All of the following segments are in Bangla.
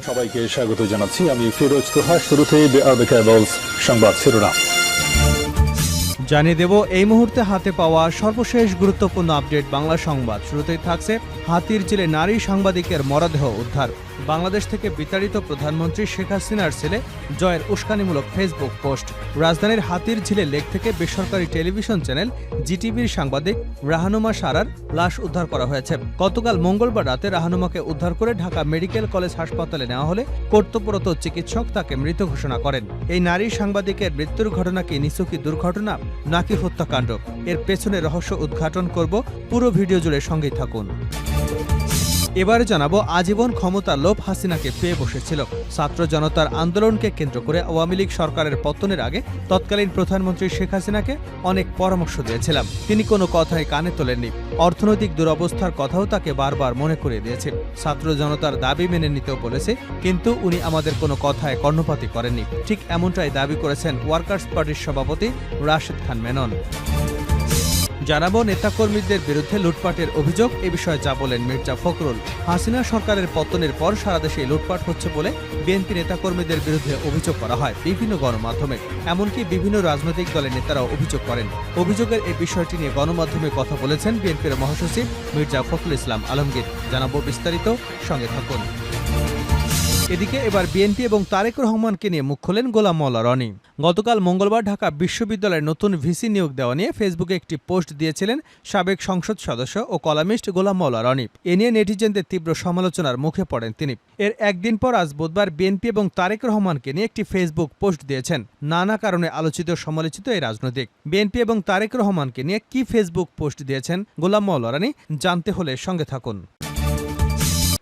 সবাইকে স্বাগত জানাচ্ছি। আমি ফিরোজ তোহা, শুরুতেই সংবাদ শিরোনাম। জানিয়ে দেব, এই মুহূর্তে হাতে পাওয়া সর্বশেষ গুরুত্বপূর্ণ আপডেট বাংলা সংবাদ। শুরুতেই থাকছে হাতির জেলে নারী সাংবাদিকের মরদেহ উদ্ধার। বাংলাদেশ থেকে বিতাড়িত প্রধানমন্ত্রী শেখ হাসিনার ছেলে জয়ের উস্কানিমূলক ফেসবুক পোস্ট। রাজধানীর হাতির ঝিলে লেক থেকে বেসরকারি টেলিভিশন চ্যানেল জিটিভির সাংবাদিক রাহানুমা সারার লাশ উদ্ধার করা হয়েছে। গতকাল মঙ্গলবার রাতে রাহানুমাকে উদ্ধার করে ঢাকা মেডিকেল কলেজ হাসপাতালে নেওয়া হলে কর্তব্যরত চিকিৎসক তাকে মৃত ঘোষণা করেন। এই নারী সাংবাদিকের মৃত্যুর ঘটনা কি নিছকি দুর্ঘটনা নাকি হত্যাকাণ্ড? এর পেছনে রহস্য উদ্ঘাটন করব পুরো ভিডিও জুড়ে সঙ্গেই থাকুন। এবারে জানাব আজীবন ক্ষমতার লোভ হাসিনাকে পেয়ে বসেছিল। ছাত্র জনতার আন্দোলনকে কেন্দ্র করে আওয়ামী লীগ সরকারের পতনের আগে তৎকালীন প্রধানমন্ত্রী শেখ হাসিনাকে অনেক পরামর্শ দিয়েছিলাম। তিনি কোনো কথাই কানে তোলেননি। অর্থনৈতিক দুরবস্থার কথাও তাকে বারবার মনে করিয়ে দিয়েছে ছাত্র জনতার দাবি মেনে নিতেও বলেছে, কিন্তু উনি আমাদের কোনো কথায় কর্ণপাতই করেননি। ঠিক এমনটাই দাবি করেছেন ওয়ার্কার্স পার্টির সভাপতি রাশেদ খান মেনন। জানাব নেতাকর্মীদের বিরুদ্ধে লুটপাটের অভিযোগ। এ বিষয়ে যা বলেন মির্জা ফখরুল। হাসিনা সরকারের পতনের পর সারা দেশে লুটপাট হচ্ছে বলে বিএনপি নেতাকর্মীদের বিরুদ্ধে অভিযোগ করা হয় বিভিন্ন গণমাধ্যমে। এমনকি বিভিন্ন রাজনৈতিক দলের নেতারাও অভিযোগ করেন। অভিযোগের এই বিষয়টি নিয়ে গণমাধ্যমে কথা বলেছেন বিএনপির মহাসচিব মির্জা ফখরুল ইসলাম আলমগীর। জানাব বিস্তারিত, সঙ্গে থাকুন। এদিকে এবার বিএনপি এবং তারেক রহমানকে নিয়ে মুখ খোলেন গোলাম মোল্লা রনি। গতকাল মঙ্গলবার ঢাকা বিশ্ববিদ্যালয়ের নতুন ভিসি নিয়োগ দেওয়া নিয়ে ফেসবুকে একটি পোস্ট দিয়েছিলেন সাবেক সংসদ সদস্য ও কলামিস্ট গোলাম মোল্লা রনি এ নিয়ে নেটিজেনদের তীব্র সমালোচনার মুখে পড়েন তিনি। এর একদিন পর আজ বুধবার বিএনপি এবং তারেক রহমানকে নিয়ে একটি ফেসবুক পোস্ট দিয়েছেন। নানা কারণে আলোচিত সমালোচিত এই রাজনৈতিক। বিএনপি এবং তারেক রহমানকে নিয়ে কি ফেসবুক পোস্ট দিয়েছেন গোলাম মোল্লা রনি, জানতে হলে সঙ্গে থাকুন।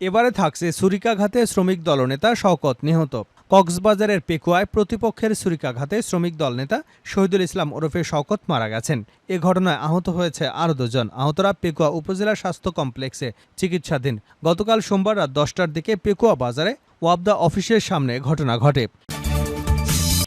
এবারে থাকছে ছুরিকাঘাতে শ্রমিক দলনেতা শওকত নিহত। কক্সবাজারের পেকুয়ায় প্রতিপক্ষের ছুরিকাঘাতে শ্রমিক দল নেতা শহীদুল ইসলাম ওরফে শওকত মারা গেছেন। এ ঘটনায় আহত হয়েছে আরও দুজন। আহতরা পেকুয়া উপজেলা স্বাস্থ্য কমপ্লেক্সে চিকিৎসাধীন। গতকাল সোমবার রাত দশটার দিকে পেকুয়া বাজারে ওয়াবদা অফিসের সামনে ঘটনা ঘটে।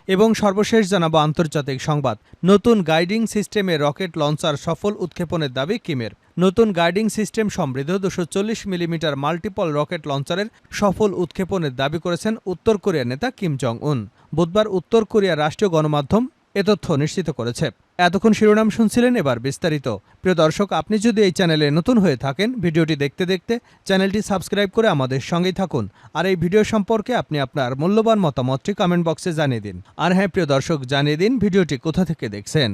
এবং সর্বশেষ জানাব আন্তর্জাতিক সংবাদ। নতুন গাইডিং সিস্টেমে রকেট লঞ্চার সফল উৎক্ষেপণের দাবি কিমের। নতুন গাইডিং সিস্টেম সমৃদ্ধ দুশো চল্লিশ মিলিমিটার মাল্টিপল রকেট লঞ্চারের সফল উৎক্ষেপণের দাবি করেছেন উত্তর কোরিয়ার নেতা কিম জং উন বুধবার উত্তর কোরিয়ার রাষ্ট্রীয় গণমাধ্যম এ তথ্য নিশ্চিত করেছে। এতক্ষণ শিরোনাম শুনছিলেন এবার বিস্তারিত। প্রিয় দর্শক, আপনি যদি এই চ্যানেলে নতুন হয়ে থাকেন, ভিডিওটি দেখতে দেখতে চ্যানেলটি সাবস্ক্রাইব করে আমাদের সঙ্গেই থাকুন। আর এই ভিডিও সম্পর্কে আপনি আপনার মূল্যবান মতামতটি কমেন্ট বক্সে জানিয়ে দিন। আর হ্যাঁ প্রিয় দর্শক, জানিয়ে দিন ভিডিওটি কোথা থেকে দেখছেন।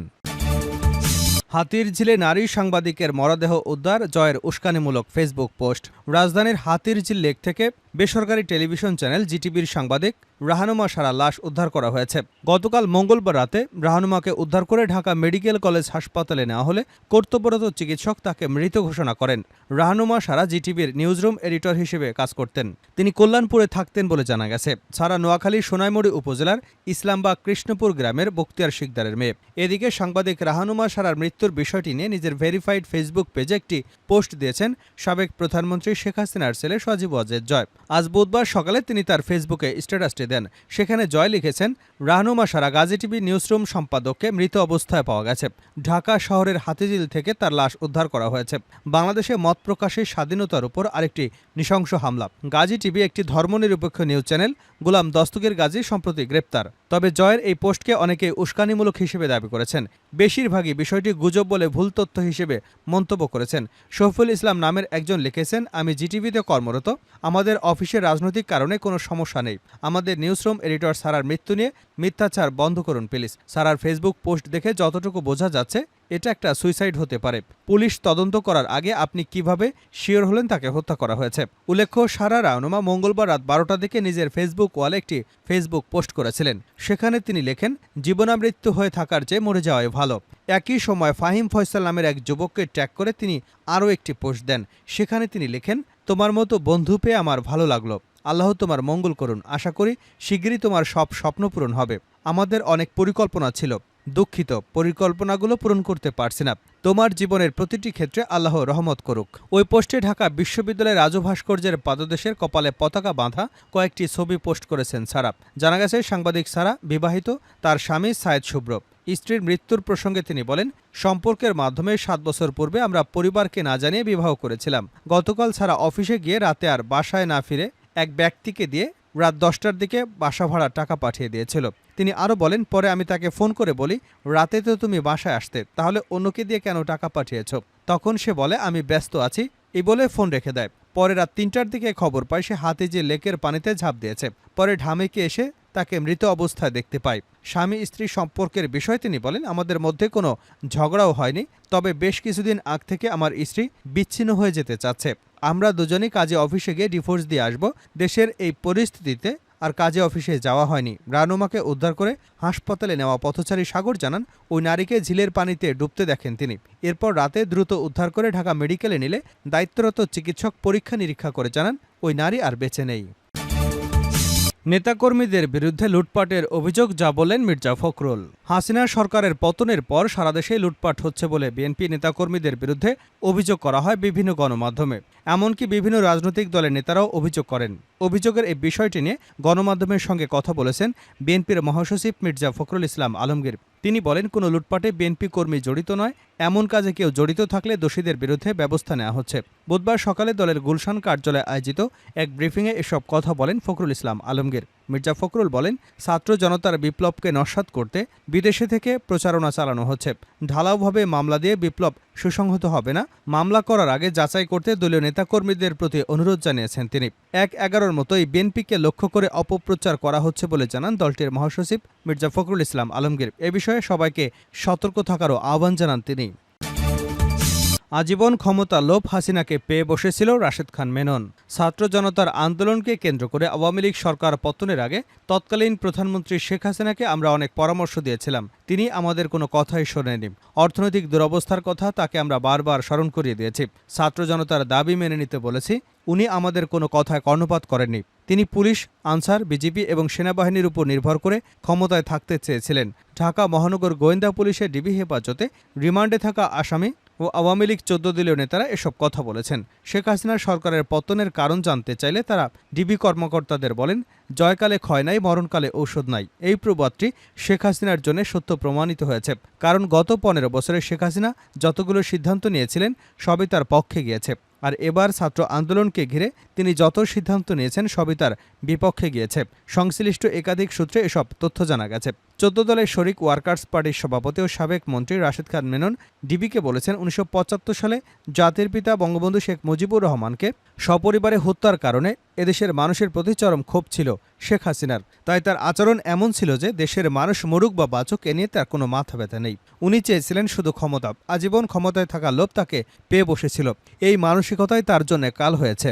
হাতির ঝিলে নারী সাংবাদিকের মরদেহ উদ্ধার, জয়ের উস্কানিমূলক ফেসবুক পোস্ট। রাজধানীর হাতির ঝিল লেক থেকে বেসরকারি টেলিভিশন চ্যানেল জিটিভির সাংবাদিক রাহানুমা সারা লাশ উদ্ধার করা হয়েছে। গতকাল মঙ্গলবার রাতে রাহানুমাকে উদ্ধার করে ঢাকা মেডিকেল কলেজ হাসপাতালে নেওয়া হলে কর্তব্যরত চিকিৎসক তাকে মৃত ঘোষণা করেন। রাহানুমা সারা জিটিভির নিউজরুম এডিটর হিসেবে কাজ করতেন। তিনি কল্যাণপুরে থাকতেন বলে জানা গেছে। সারা নোয়াখালী, সোনাইমুড়ি উপজেলার ইসলামবাগ, কৃষ্ণপুর গ্রামের বক্তিয়ার শিকদারের মেয়ে। এদিকে সাংবাদিক রাহানুমা সারার মৃত্যুর বিষয়টি নিয়ে নিজের ভেরিফাইড ফেসবুক পেজে একটি পোস্ট দিয়েছেন সাবেক প্রধানমন্ত্রী শেখ হাসিনার ছেলে সজীব ওয়াজেদ জয়। আজ বুধবার সকালে তিনি তার ফেসবুকে স্ট্যাটাসটি দেন। সেখানে জয় লিখেছেন, রাহনুমা সারা গাজী টিভি নিউজরুম সম্পাদককে মৃত অবস্থায় পাওয়া গেছে। ঢাকা শহরের হাতিঝিল থেকে তার লাশ উদ্ধার করা হয়েছে। বাংলাদেশে মত প্রকাশের স্বাধীনতার উপর আরেকটি নৃশংস হামলা। গাজী টিভি একটি ধর্মনিরপেক্ষ নিউজ চ্যানেল, গোলাম দস্তকের গাজী সম্প্রতি গ্রেপ্তার। তবে জয়ের এই পোস্টকে অনেকে উস্কানিমূলক হিসেবে দাবি করেছেন। বেশিরভাগই বিষয়টি গুজব বলে ভুল তথ্য হিসেবে মন্তব্য করেছেন। শফুল ইসলাম নামের একজন লিখেছেন, আমি জিটিভিতে কর্মরত। আমাদের অফিসের রাজনৈতিক কারণে কোনো সমস্যা নেই। আমাদের নিউজরুম এডিটর সারার মৃত্যু নিয়ে মিথ্যাচার বন্ধ করুন, প্লিজ। সারার ফেসবুক পোস্ট দেখে যতটুকু বোঝা যাচ্ছে এটা একটা সুইসাইড হতে পারে। পুলিশ তদন্ত করার আগে আপনি কীভাবে শিওর হলেন তাকে হত্যা করা হয়েছে? উল্লেখ্য, সারা রায়নুমা মঙ্গলবার রাত বারোটার দিকে নিজের ফেসবুক ওয়ালে একটি ফেসবুক পোস্ট করেছিলেন। সেখানে তিনি লেখেন, জীবনামৃত্যু হয়ে থাকার চেয়ে মরে যাওয়াই ভালো। একই সময় ফাহিম ফয়সাল নামের এক যুবককে ট্র্যাক করে তিনি আরও একটি পোস্ট দেন। সেখানে তিনি লেখেন, তোমার মতো বন্ধু পেয়ে আমার ভালো লাগল। আল্লাহ তোমার মঙ্গল করুন। আশা করি শীঘ্রই তোমার সব স্বপ্ন পূরণ হবে। আমাদের অনেক পরিকল্পনা ছিল। দুঃখিত, পরিকল্পনাগুলো পূরণ করতে পারছি না। তোমার জীবনের প্রতিটি ক্ষেত্রে আল্লাহ রহমত করুক। ওই পোস্টে ঢাকা বিশ্ববিদ্যালয়ের রাজু ভাস্কর্যের পাদদেশের কপালে পতাকা বাঁধা কয়েকটি ছবি পোস্ট করেছেন সারা। জানা গেছে, সাংবাদিক সারা বিবাহিত, তার স্বামী সায়েদ শুভ্র। স্ত্রীর মৃত্যুর প্রসঙ্গে তিনি বলেন, সম্পর্কের মাধ্যমে সাত বছর পূর্বে আমরা পরিবারকে না জানিয়ে বিবাহ করেছিলাম। গতকাল সারা অফিসে গিয়ে রাতে আর বাসায় না ফিরে এক ব্যক্তিকে দিয়ে রাত দশটার দিকে বাসা ভাড়া টাকা পাঠিয়ে দিয়েছিল। তিনি আরও বলেন, পরে আমি তাকে ফোন করে বলি, রাতে তো তুমি বাসায় আসতে, তাহলে অন্যকে দিয়ে কেন টাকা পাঠিয়েছ? তখন সে বলে, আমি ব্যস্ত আছি। এই বলে ফোন রেখে দেয়। পরে রাত তিনটার দিকে খবর পায়, সে হাতে যে লেকের পানিতে ঝাঁপ দিয়েছে। পরে ঢামেকে এসে তাকে মৃত অবস্থায় দেখতে পাই স্বামী স্ত্রী সম্পর্কের বিষয়ে তিনি বলেন, আমাদের মধ্যে কোনো ঝগড়াও হয়নি, তবে বেশ কিছুদিন আগ থেকে আমার স্ত্রী বিচ্ছিন্ন হয়ে যেতে চাচ্ছে। আমরা দুজনেই কাজে অফিসে গিয়ে ডিভোর্স দিয়ে আসব। দেশের এই পরিস্থিতিতে আর কাজে অফিসে যাওয়া হয়নি। রানুমাকে উদ্ধার করে হাসপাতালে নেওয়া পথচারী সাগর জানান, ওই নারীকে ঝিলের পানিতে ডুবতে দেখেন তিনি। এরপর রাতে দ্রুত উদ্ধার করে ঢাকা মেডিকেলে নিলে দায়িত্বরত চিকিৎসক পরীক্ষা নিরীক্ষা করে জানান, ওই নারী আর বেঁচে নেই। নেতাকর্মীদের বিরুদ্ধে লুটপাটের অভিযোগ, যা বলেন মির্জা ফখরুল। হাসিনা সরকারের পতনের পর সারা দেশে লুটপাট হচ্ছে বলে বিএনপি নেতাকর্মীদের বিরুদ্ধে অভিযোগ করা হয় বিভিন্ন গণমাধ্যমে। এমনকি বিভিন্ন রাজনৈতিক দলের নেতারাও অভিযোগ করেন। অভিযোগের এই বিষয়টি নিয়ে গণমাধ্যমের সঙ্গে কথা বলেছেন বিএনপির মহাসচিব মির্জা ফখরুল ইসলাম আলমগীর। তিনি বলেন, কোনো লুটপাটে বিএনপি কর্মী জড়িত নয় এমন কাজে কেউ জড়িত থাকলে দোষীদের বিরুদ্ধে ব্যবস্থা নেওয়া হচ্ছে। বুধবার সকালে দলের গুলশান কার্যালয়ে আয়োজিত এক ব্রিফিংয়ে এসব কথা বলেন ফখরুল ইসলাম আলমগীর। মির্জা ফখরুল বলেন, ছাত্র জনতার বিপ্লবকে নস্বাত করতে বিদেশে থেকে প্রচারণা চালানো হচ্ছে। ঢালাওভাবে মামলা দিয়ে বিপ্লব সুসংহত হবে না, মামলা করার আগে যাচাই করতে দলীয় নেতাকর্মীদের প্রতি অনুরোধ জানিয়েছেন তিনি। এক এগারোর মতোই বিএনপিকে লক্ষ্য করে অপপ্রচার করা হচ্ছে বলে জানান দলটির মহাসচিব মির্জা ফখরুল ইসলাম আলমগীর। এ বিষয়ে সবাইকে সতর্ক থাকারও আহ্বান জানান তিনি। আজীবন ক্ষমতা লোভ হাসিনাকে পেয়ে বসেছিল রাশেদ খান মেনন। ছাত্র জনতার আন্দোলনকে কেন্দ্র করে আওয়ামী লীগ সরকার পতনের আগে তৎকালীন প্রধানমন্ত্রী শেখ হাসিনাকে আমরা অনেক পরামর্শ দিয়েছিলাম। তিনি আমাদের কোনো কথাই শোনেনি অর্থনৈতিক দুরবস্থার কথা তাকে আমরা বারবার স্মরণ করিয়ে দিয়েছি। ছাত্র জনতার দাবি মেনে নিতে বলেছি। উনি আমাদের কোনো কথায় কর্ণপাত করেননি। তিনি পুলিশ, আনসার বিজিবি এবং সেনাবাহিনীর উপর নির্ভর করে ক্ষমতায় থাকতে চেয়েছিলেন। ঢাকা মহানগর গোয়েন্দা পুলিশের ডিবি হেফাজতে রিমান্ডে থাকা আসামি ও আওয়ামী লীগ চোদ্দ দলীয় নেতারা এসব কথা বলেছেন। শেখ হাসিনার সরকারের পতনের কারণ জানতে চাইলে তারা ডিবি কর্মকর্তাদের বলেন জয়কালে ক্ষয় নাই, মরণকালে ঔষধ নাই। এই প্রবাদটি শেখ হাসিনার জন্য সত্য প্রমাণিত হয়েছে। কারণ গত পনেরো বছরে শেখ হাসিনা যতগুলো সিদ্ধান্ত নিয়েছিলেন, সবই তার পক্ষে গিয়েছে। আর এবার ছাত্র আন্দোলনকে ঘিরে তিনি যত সিদ্ধান্ত নিয়েছেন, সবই তার বিপক্ষে গিয়েছে। সংশ্লিষ্ট একাধিক সূত্রে এসব তথ্য জানা গেছে। চোদ্দ দলের শরিক ওয়ার্কার্স পার্টির সভাপতি ও সাবেক মন্ত্রী রাশেদ খান মেনন ডিবিকে বলেছেন, উনিশশো পঁচাত্তর সালে জাতির পিতা বঙ্গবন্ধু শেখ মুজিবুর রহমানকে সপরিবারে হত্যার কারণে এদেশের মানুষের প্রতি চরম ক্ষোভ ছিল শেখ হাসিনার। তাই তার আচরণ এমন ছিল যে দেশের মানুষ মরুক বা বাচক এ নিয়ে তার কোনো মাথা ব্যথা নেই। উনি চেয়েছিলেন শুধু ক্ষমতা, আজীবন ক্ষমতায় থাকা লোভ তাকে পেয়ে বসেছিল। এই মানসিকতাই তার জন্য কাল হয়েছে।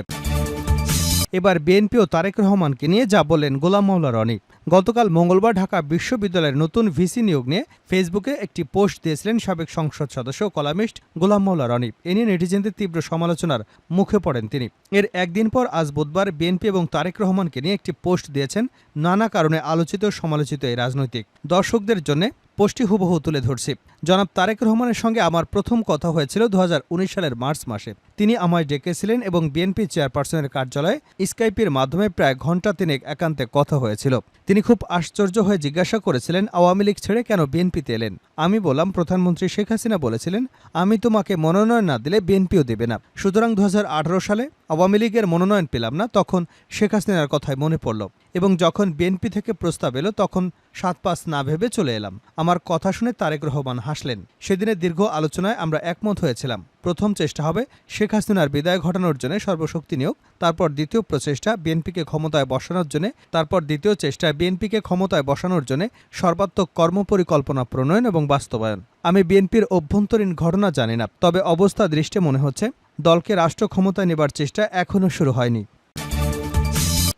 এবার বিএনপি ও তারেক রহমানকে নিয়ে যা বললেন গোলাম মাওলা রনি। গতকাল মঙ্গলবার ঢাকা বিশ্ববিদ্যালয়ের নতুন ভিসি নিয়োগ নিয়ে ফেসবুকে একটি পোস্ট দিয়েছিলেন সাবেক সংসদ সদস্য কলামিস্ট গোলাম মাওলা রনি। এ নিয়ে নেটিজেনদের তীব্র সমালোচনার মুখে পড়েন তিনি। এর একদিন পর আজ বুধবার বিএনপি এবং তারেক রহমানকে নিয়ে একটি পোস্ট দিয়েছেন নানা কারণে আলোচিত সমালোচিত এই রাজনৈতিক। দর্শকদের জন্য পোস্টটি হুবহু তুলে ধরছি। জনাব তারেক রহমানের সঙ্গে আমার প্রথম কথা হয়েছিল দু হাজার উনিশ সালের মার্চ মাসে। তিনি আমায় ডেকেছিলেন এবং বিএনপি চেয়ারপারসনের কার্যালয়ে স্কাইপের মাধ্যমে প্রায় ঘণ্টা তিনেক একান্তে কথা হয়েছিল। তিনি খুব আশ্চর্য হয়ে জিজ্ঞাসা করেছিলেন, আওয়ামী লীগ ছেড়ে কেন বিএনপিতে এলেন? আমি বললাম, প্রধানমন্ত্রী শেখ হাসিনা বলেছিলেন, আমি তোমাকে মনোনয়ন না দিলে বিএনপিও দেবে না সুতরাং দু হাজার আঠারো সালে আওয়ামী লীগের মনোনয়ন পেলাম না, তখন শেখ হাসিনার কথাই মনে পড়ল এবং যখন বিএনপি থেকে প্রস্তাব এলো, তখন সাত পাঁচ না ভেবে চলে এলাম। আমার কথা শুনে তারেক রহমান হাসলেন। সেদিনের দীর্ঘ আলোচনায় আমরা একমত হয়েছিলাম। প্রথম চেষ্টা হবে শেখ হাসিনার বিদায় ঘটানোর জন্য সর্বশক্তি নিয়োগ, তারপর দ্বিতীয় প্রচেষ্টা বিএনপিকে ক্ষমতায় বসানোর জন্য, তারপর দ্বিতীয় চেষ্টা বিএনপিকে ক্ষমতায় বসানোর জন্য সর্বাত্মক কর্মপরিকল্পনা প্রণয়ন এবং বাস্তবায়ন। আমি বিএনপির অভ্যন্তরীণ ঘটনা জানি না, তবে অবস্থা দৃষ্টে মনে হচ্ছে দলকে রাষ্ট্র ক্ষমতায় নেবার চেষ্টা এখনও শুরু হয়নি।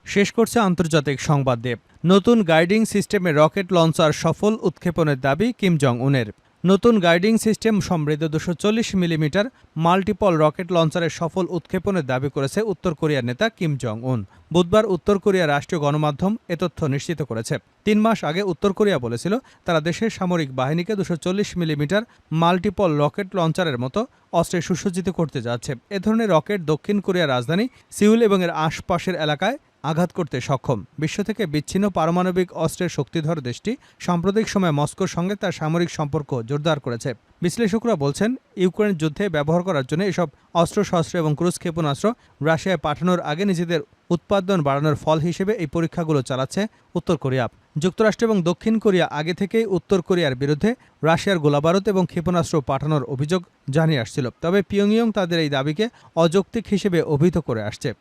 শেষ করছে আন্তর্জাতিক সংবাদ দেব। নতুন গাইডিং সিস্টেমে রকেট লঞ্চার সফল উৎক্ষেপণের দাবি কিম জং উনের নতুন গাইডিং সিস্টেম সমৃদ্ধ দুশো চল্লিশ মিলিমিটার মাল্টিপল রকেট লঞ্চারের সফল উৎক্ষেপণের দাবি করেছে উত্তর কোরিয়ার নেতা কিম জং উন বুধবার উত্তর কোরিয়ার রাষ্ট্রীয় গণমাধ্যম এ তথ্য নিশ্চিত করেছে। তিন মাস আগে উত্তর কোরিয়া বলেছিল, তারা দেশের সামরিক বাহিনীকে দুশো চল্লিশ মিলিমিটার মাল্টিপল রকেট লঞ্চারের মতো অস্ত্রে সুসজ্জিত করতে যাচ্ছে। এ ধরনের রকেট দক্ষিণ কোরিয়ার রাজধানী সিউল এবং এর আশপাশের এলাকায় আঘাত করতে সক্ষম। বিশ্ব থেকে বিচ্ছিন্ন পারমাণবিক অস্ত্রের শক্তিধর দেশটি সাম্প্রতিক সময়ে মস্কোর সঙ্গে তার সামরিক সম্পর্ক জোরদার করেছে। বিশ্লেষকরা বলছেন ইউক্রেন যুদ্ধে ব্যবহার করার জন্য এসব অস্ত্রশস্ত্র এবং ক্রুজ ক্ষেপণাস্ত্র রাশিয়ায় পাঠানোর আগে নিজেদের উৎপাদন বাড়ানোর ফল হিসেবে এই পরীক্ষাগুলো চালাচ্ছে উত্তর কোরিয়া। যুক্তরাষ্ট্র এবং দক্ষিণ কোরিয়া আগে থেকেই উত্তর কোরিয়ার বিরুদ্ধে রাশিয়ার গোলাবারুদ এবং ক্ষেপণাস্ত্র পাঠানোর অভিযোগ জানিয়ে আসছিল। তবে পিয়ংইয়ং তাদের এই দাবিকে অযৌক্তিক হিসেবে অভিহিত করে আসছে।